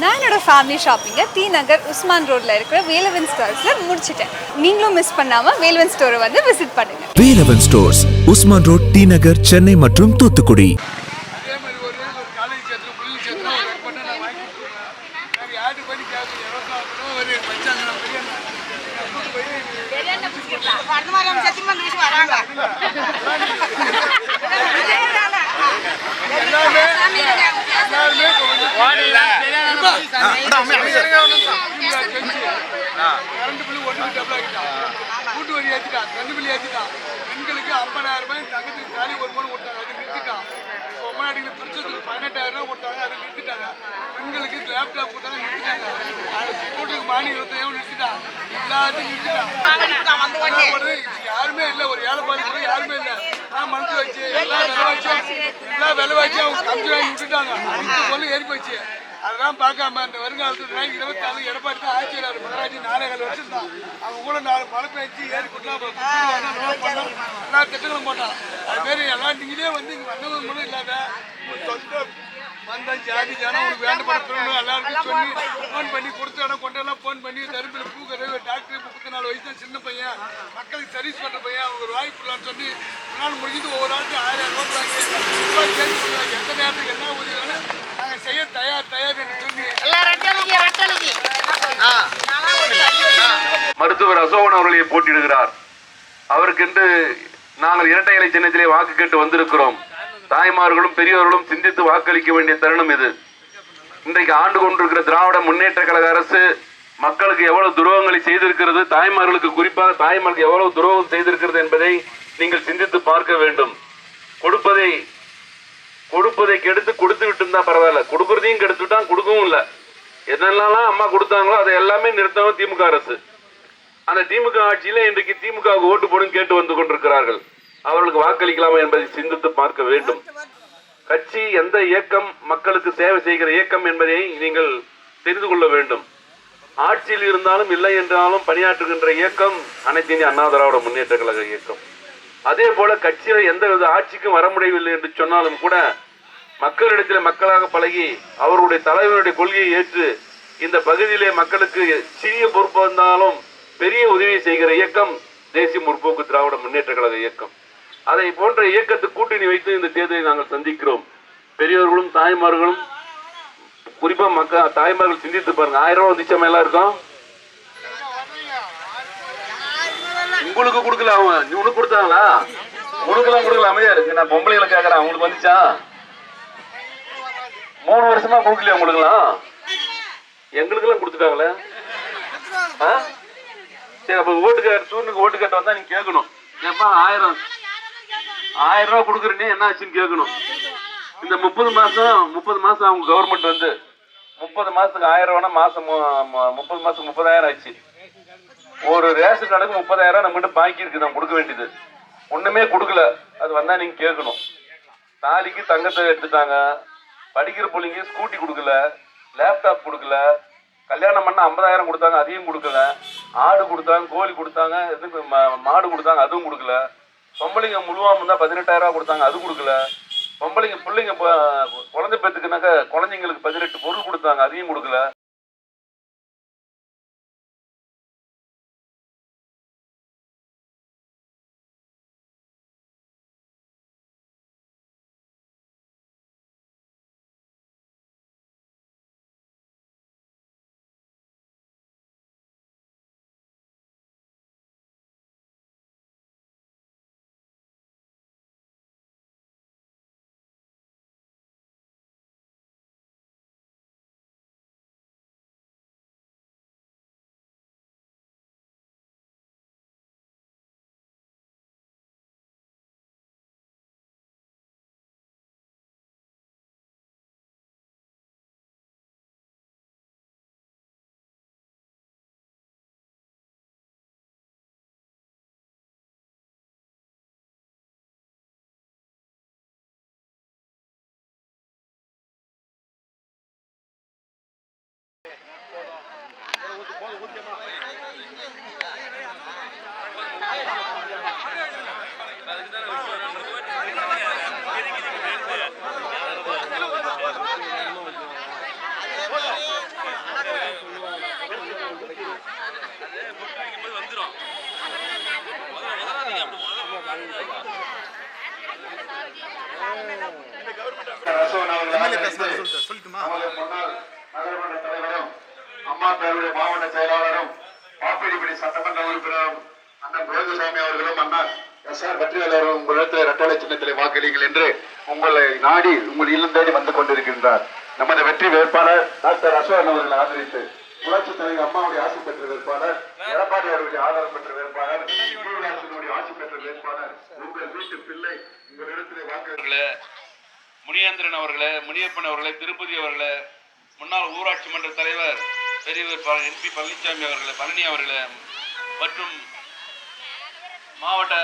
நான் என்னோட ஃபேமிலி ஷாப்பிங்கை டி நகர் உஸ்மான் ரோட்டில் இருக்கிற வேலவன் ஸ்டோர்ஸில் முடிச்சிட்டேன். நீங்களும் மிஸ் பண்ணாமல் வேலவன் ஸ்டோரை வந்து விசிட் பண்ணுங்கள் Velavan stores Usman road T Nagar Chennai மற்றும் தூத்துக்குடி அதே மாதிரி ஒரு ஒரு காலேஜ் சேர்த்து பிள்ளைங்க சேர்த்து ஒரு ரெண்டு பண்ண நான் வாங்கி கொடுத்துருவேன் சரி ஆர்டர் பண்ணி கேட்கு இருபத்தி நாலு ரூபா ஒரு வச்சாங்க நான் பெரிய நான் கூட்டு போய் அடுத்த மாதிரி நம்ம சத்தியமா இந்த விஷயம் வராங்க எல்லாருமே எல்லாருமே கரண்ட் பில்லு ஒன்று டபுள் ஆகிட்டான் கூட்டு வரி ஏற்றிட்டான் ரெண்டு பில்லு ஏற்றிட்டான் பெண்களுக்கு ஐம்பதாயிரம் ரூபாய் தங்கத்துக்கு தாலி ஒரு மூணு கொடுத்தாங்க. அது நிறுத்திட்டான் பொம்மாடிகளை பிடிச்சதுக்கு பதினெட்டாயிரம் ரூபாய் கொடுத்தாங்க. அது நிறுத்திட்டாங்க. பெண்களுக்கு லேப்டாப் கொடுத்தாங்க நிறுத்திட்டாங்க. அது கூட்டுக்கு மாணி இருபத்தையும் நிறுத்திட்டான் எல்லாத்தையும் நிறுத்திட்டான் யாருமே இல்லை. ஒரு ஏழை பாதி கூட யாருமே இல்லை. நான் மனசு வச்சு எல்லாம் விலை வச்சு எல்லாம் விலை வச்சு அவங்க கம்மி வாங்கி விட்டுட்டாங்க. அவங்க பொருள் ஏறி போச்சு. அதெல்லாம் பார்க்காம இந்த வருங்காலத்துல இருபத்தி நாலு எடப்பாடி தான் ஆட்சியாளர் மகராஜி நாலே கால் வருஷம் அவங்க கூட நாலு மழை பெஞ்சு ஏறி கொடுத்தா எல்லா திட்டங்களும் போட்டான் அது மாரி எல்லாம் நீங்களே வந்து இங்க வந்தவங்க கூட இல்லாத சொந்த வந்த ஜாதி ஜனம் உங்களுக்கு வேண்டப்பட எல்லாருக்கும் சொல்லி ஃபோன் பண்ணி கொடுத்த இடம் கொண்டெல்லாம் ஃபோன் பண்ணி தருப்பில் பூக்கரு டாக்டர் முப்பத்தி நாலு வயசு தான் சின்ன பையன். மக்களுக்கு சர்வீஸ் பண்ணுற பையன். அவங்க ஒரு வாய்ப்பு இல்லைன்னு சொல்லி ஒரு நாள் முடிஞ்சது ஒவ்வொரு ஆளுக்கு ஆயிரம் ரூபாய் எந்த நேரத்துக்கு என்ன உதவி வேணும் நாங்கள் செய்ய தயார் தயார் என்று சொல்லி எல்லாம் ரெட்டலைக்கு ரெட்டலைக்கு மருத்துவர் அசோகன் அவர்களை போட்டியிடுகிறார். அவருக்கென்று நாங்கள் இரட்டை இலை சின்னத்திலே வாக்கு கேட்டு வந்திருக்கிறோம். தாய்மார்களும் பெரியவர்களும் சிந்தித்து வாக்களிக்க வேண்டிய தருணம் இது. இன்றைக்கு ஆண்டு கொண்டிருக்கிற திராவிட முன்னேற்ற கழக அரசு மக்களுக்கு எவ்வளவு துரோகங்களை செய்திருக்கிறது தாய்மார்களுக்கு குறிப்பாக தாய்மார்களுக்கு எவ்வளவு துரோகம் செய்திருக்கிறது என்பதை நீங்கள் சிந்தித்து பார்க்க வேண்டும். கொடுப்பதை கொடுப்பதை கெடுத்து கொடுத்து விட்டு இருந்தா பரவாயில்ல. கொடுக்கறதையும் கெடுத்துட்டான் கொடுக்கவும் இல்லை. என்னெல்லாம் அம்மா கொடுத்தாங்களோ அதை எல்லாமே நிறுத்தவும் திமுக அரசு. அந்த திமுக ஆட்சியில இன்றைக்கு திமுக ஓட்டு போடும் கேட்டு வந்து கொண்டிருக்கிறார்கள். அவர்களுக்கு வாக்களிக்கலாமா என்பதை சிந்தித்து பார்க்க வேண்டும். கட்சி எந்த இயக்கம் மக்களுக்கு சேவை செய்கிற இயக்கம் என்பதை நீங்கள் தெரிந்து கொள்ள வேண்டும். ஆட்சியில் இருந்தாலும் இல்லை என்றாலும் பணியாற்றுகின்ற இயக்கம் அனைத்து இந்திய அண்ணா திராவிட முன்னேற்ற கழக இயக்கம். அதே போல கட்சியில எந்த வித ஆட்சிக்கும் வர முடியவில்லை என்று சொன்னாலும் கூட மக்களிடத்தில் மக்களாக பழகி அவருடைய தலைவருடைய கொள்கையை ஏற்று இந்த பகுதியிலே மக்களுக்கு சிறிய பொறுப்பு வந்தாலும் பெரிய உதவி செய்கிற இயக்கம் தேசிய முற்போக்கு திராவிட முன்னேற்ற கழக இயக்கம். அதை போன்ற இயக்கத்தை கூட்டணி வைத்து இந்த தேர்தலை நாங்கள் சந்திக்கிறோம். பெரியவர்களும் தாய்மார்களும் குறிப்பா மக்கள் தாய்மார்கள் சிந்தித்து பாருங்க. ஆயிரம் ரூபாய் வந்துச்சா மேல இருக்கும் உங்களுக்கு கொடுக்கல அவன். உனக்கு கொடுத்தாங்களா? உனக்குலாம் கொடுக்கல. அமையா இருக்கு நான் பொம்பளைகளை கேட்கறேன். அவங்களுக்கு வந்துச்சா? மூணு வருஷமா கொடுக்கலையா உங்களுக்குலாம் எங்களுக்கெல்லாம் கொடுத்துட்டாங்களே? ஆ? சரி அப்ப ஓட்டு கேட்டு சூரியனுக்கு ஓட்டு கேட்டு வந்தா நீங்க கேட்கணும். ஏப்பா ஆயிரம் ஆயிரம் ரூபாய் கொடுக்குறீங்க என்ன ஆச்சுன்னு கேட்கணும். இந்த முப்பது மாசம் முப்பது மாசம் அவங்க கவர்மெண்ட் வந்து முப்பது மாசத்துக்கு ஆயிரம் ரூபாய் மாசம் முப்பது மாசம் முப்பதாயிரம் ஆச்சு ஒரு ரேஷன் கார்டுக்கு முப்பதாயிரம் நம்மகிட்ட பாக்கி இருக்கு நம்ம கொடுக்க வேண்டியது. ஒண்ணுமே கொடுக்கல. அது வந்தா நீங்க கேட்கணும். தாலிக்கு தங்கத்தை எடுத்துட்டாங்க. படிக்கிற பிள்ளைங்க ஸ்கூட்டி கொடுக்கல லேப்டாப் கொடுக்கல. கல்யாணம் பண்ண ஐம்பதாயிரம் கொடுத்தாங்க அதையும் கொடுக்கல. ஆடு கொடுத்தாங்க கோழி கொடுத்தாங்க இது மாடு கொடுத்தாங்க அதுவும் கொடுக்கல. பொம்பளைங்க முழுவாம இருந்தால் பதினெட்டாயிரம் கொடுத்தாங்க அது கொடுக்கல. பொம்பளைங்க பிள்ளைங்க குழந்தை பேத்துக்குனாக்க குழந்தைங்களுக்கு பதினெட்டு பொருள் கொடுத்தாங்க அதையும் கொடுக்கல. நமது முன்னாள் நகரமன்ற தலைவரும் அம்மா பேருடைய மாவட்ட செயலாளரும் பாப்பிடிப்படி சட்டமன்ற உறுப்பினரும் அண்ணன் குலகுசாமி அவர்களும் அண்ணன் எஸ் ஆர் வெற்றிவேல் அவர்களும் உங்களிடத்தில் இரட்டலை சின்னத்திலே வாக்களிங்கள் என்று உங்களை நாடி உங்கள் இல்லம் தேடி வந்து கொண்டிருக்கின்றார். நமது வெற்றி வேட்பாளர் டாக்டர் அசோகன் அவர்களை ஆதரித்து புரட்சி தலைவர் அம்மாவுடைய ஆசி பெற்ற வேட்பாளர் எடப்பாடி அவர்களுடைய ஆதரவு பெற்ற வேட்பாளர் ஆசி பெற்ற வேட்பாளர் உங்கள் வீட்டு பிள்ளை உங்களிடத்திலே வாக்கு அவர்களே முனியேந்திரன் அவர்களை முனியப்பன் அவர்களை திருப்பதி அவர்களை முன்னாள் ஊராட்சி மன்ற தலைவர் பெரியவர் எம்பி பழனிசாமி அவர்களை பழனி அவர்களை மற்றும் மாவட்ட